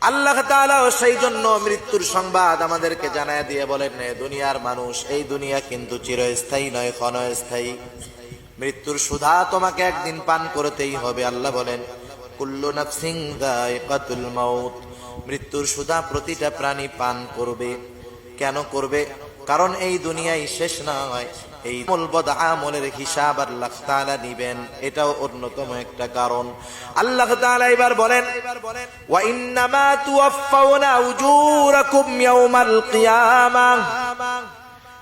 আল্লাহ সেই জন্য মৃত্যুর সংবাদ আমাদেরকে জানায় দিয়ে বলেন, "এ দুনিয়ার মানুষ, এই দুনিয়া কিন্তু চিরস্থায়ী নয়, ক্ষণস্থায়ী। মৃত্যুর সুধা তোমাকে একদিন পান করতেই হবে। আল্লাহ বলেন মৃত্যুর সুধা প্রতিটা প্রাণী পান করবে। কেন করবে? কারণ এই দুনিয়ায় শেষ নয় এই আমলবদ আমলের হিসাব আল্লাহ তাআলা নিবেন। এটাও অন্যতম একটা কারণ। আল্লাহ তাআলা এবার বলেন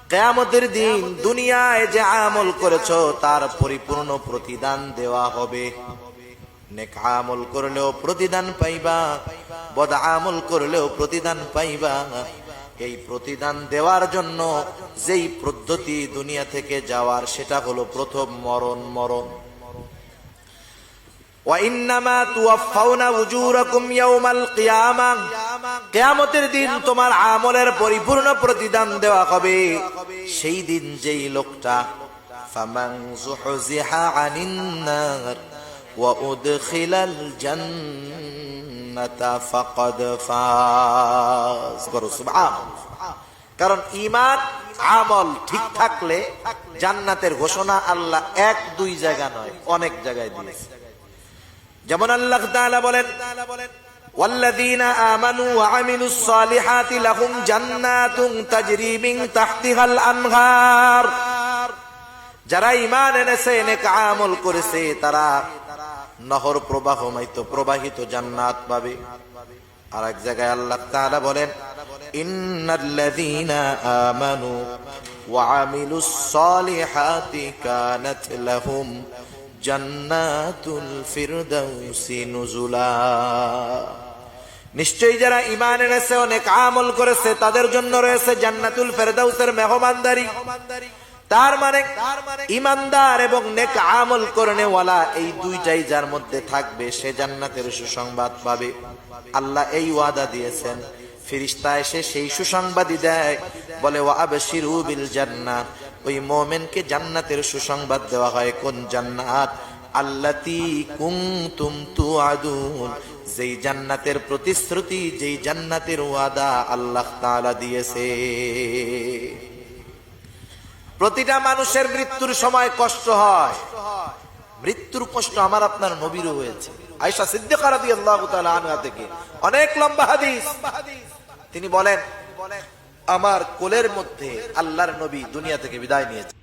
কেয়ামতের দিন দুনিয়ায় যে আমল করেছ, তার পরিপূর্ণ প্রতিদান দেওয়া হবে। নেক আমল করলেও প্রতিদান পাইবা, বদ আমল করলেও প্রতিদান পাইবা। এই প্রতিদান দেওয়ার জন্য যেই পদ্ধতি দুনিয়া থেকে যাওয়ার, সেটা হলো প্রথম মরণ মরণ। তোমার আমলের পরিপূর্ণ প্রতিদান দেওয়া সেই দিন যেই লোকটা ওয়া উদখিলাল জান্নাতা ফাকাদ ফাজ করো সুবহানাল্লাহ কারণ ইমান আমল ঠিক থাকলে জান্নাতের ঘোষণা আল্লাহ এক দুই জায়গা নয় অনেক জায়গায় দিয়েছে যেমন আল্লাহ তাআলা বলেন والذين آمنوا وعملوا الصالحات لهم جنات تجري من تحتها الأنهار যারা ঈমান এনেছে নেক আমল করেছে তারা নহর প্রবাহময়িত, প্রবাহিত জান্নাত পাবে। আর এক জায়গায় আল্লাহ তাআলা বলেন, ইন্নাল্লাযীনা আমানু ওয়া আমিলুস সালিহাতি কানাত লাহুম জান্নাতুল ফিরদাউসি নুজুলা। নিশ্চয়ই যারা ঈমান এনেছে, অনেক আমল করেছে, তাদের জন্য রয়েছে জান্নাতুল ফেরদাউসের মেহমানদারি। তার মানে ইমানদার এবং নেক আমল করনেওয়ালা এই দুইটাই যার মধ্যে থাকবে, সে জান্নাতের সুসংবাদ পাবে। আল্লাহ এই ওয়াদা দিয়েছেন। ফিরিস্তা এসে সেই সুসংবাদই দেয়, বলে ওয়া আবশিরু বিল জান্নাত। ওই মোমেনকে জান্নাতের সুসংবাদ দেওয়া হয়। কোন জান্নাত? আল্লাতি কুনতুম তুআদুন। যেই জান্নাতের প্রতিশ্রুতি, যেই জান্নাতের ওয়াদা আল্লাহ তাআলা দিয়েছে। প্রতিটা মানুষের মৃত্যুর সময় কষ্ট হয়। মৃত্যুর কষ্ট আমার আপনার নবীরও হয়েছে। তাআলা আনহা থেকে। অনেক লম্বা হাদিস। তিনি বলেন, আমার কোলের মধ্যে আল্লাহর নবী দুনিয়া থেকে বিদায় নিয়েছে।